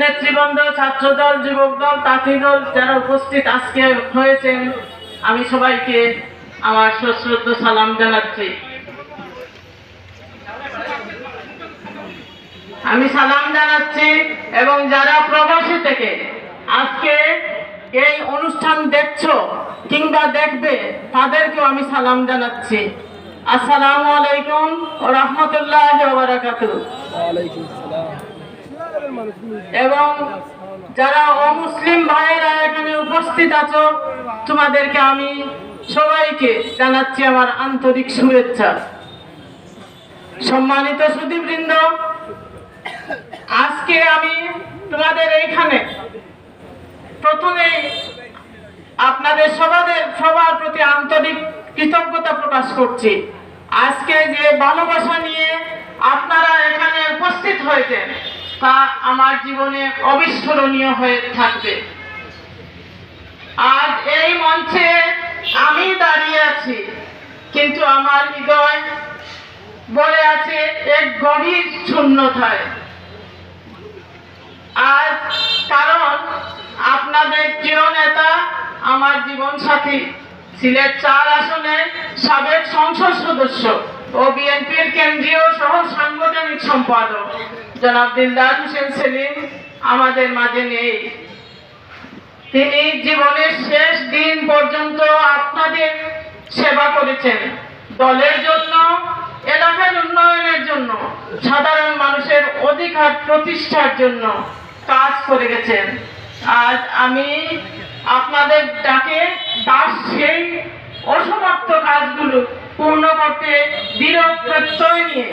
নেতৃবৃন্দ, ছাত্রদল, যুবকদল তাঁতি দল যারা উপস্থিত আজকে হয়েছেন, আমি সবাইকে আমার সশ্রদ্ধ সালাম জানাচ্ছি। আমি সালাম জানাচ্ছি এবং যারা প্রবাসী থেকে আজকে এই অনুষ্ঠান দেখছ কিংবা দেখবে, তাদেরকেও আমি সালাম জানাচ্ছি। আসসালামু আলাইকুম ও রহমতুল্লাহ এবং যারা অমুসলিম ভাইয়েরা এখানে উপস্থিত আছো, তোমাদেরকে আমি সবাইকে জানাচ্ছি আমার আন্তরিক শুভেচ্ছা। সম্মানিত সুদীবৃন্দ আজকে আমি তোমাদের এইখানে প্রথমে আপনাদের সবাদের, সবার প্রতি আন্তরিক কৃতজ্ঞতা প্রকাশ করছি। আজকে যে ভালোবাসা নিয়ে আপনারা এখানে উপস্থিত হয়েছেন তা আমার জীবনে অবিস্মরণীয় হয়ে থাকবে। আজ এই মঞ্চে আমি দাঁড়িয়ে আছি, কিন্তু আমার হৃদয় বলে আছে এক গভীর শূন্যতায়। আজ কারণ আপনাদের প্রিয় নেতা, আমার জীবন সাথী সিলেট চার আসনের সাবেক সংসদ সদস্য ও বিএনপির কেন্দ্রীয় সহ সাংগঠনিক সম্পাদক। জনাব দিলদার হোসেন সেলিম আমাদের মাঝে নেই। তিনি জীবনের শেষ দিন পর্যন্ত আপনাদের সেবা করেছেন। দলের জন্য, এলাকার উন্নয়নের জন্য, সাধারণ মানুষের অধিকার প্রতিষ্ঠার জন্য কাজ করে গেছেন। আজ আমি আপনাদের ডাকে দাস সেই অসমাপ্ত কাজগুলো পূর্ণ করতে দৃঢ় প্রত্যয় নিয়ে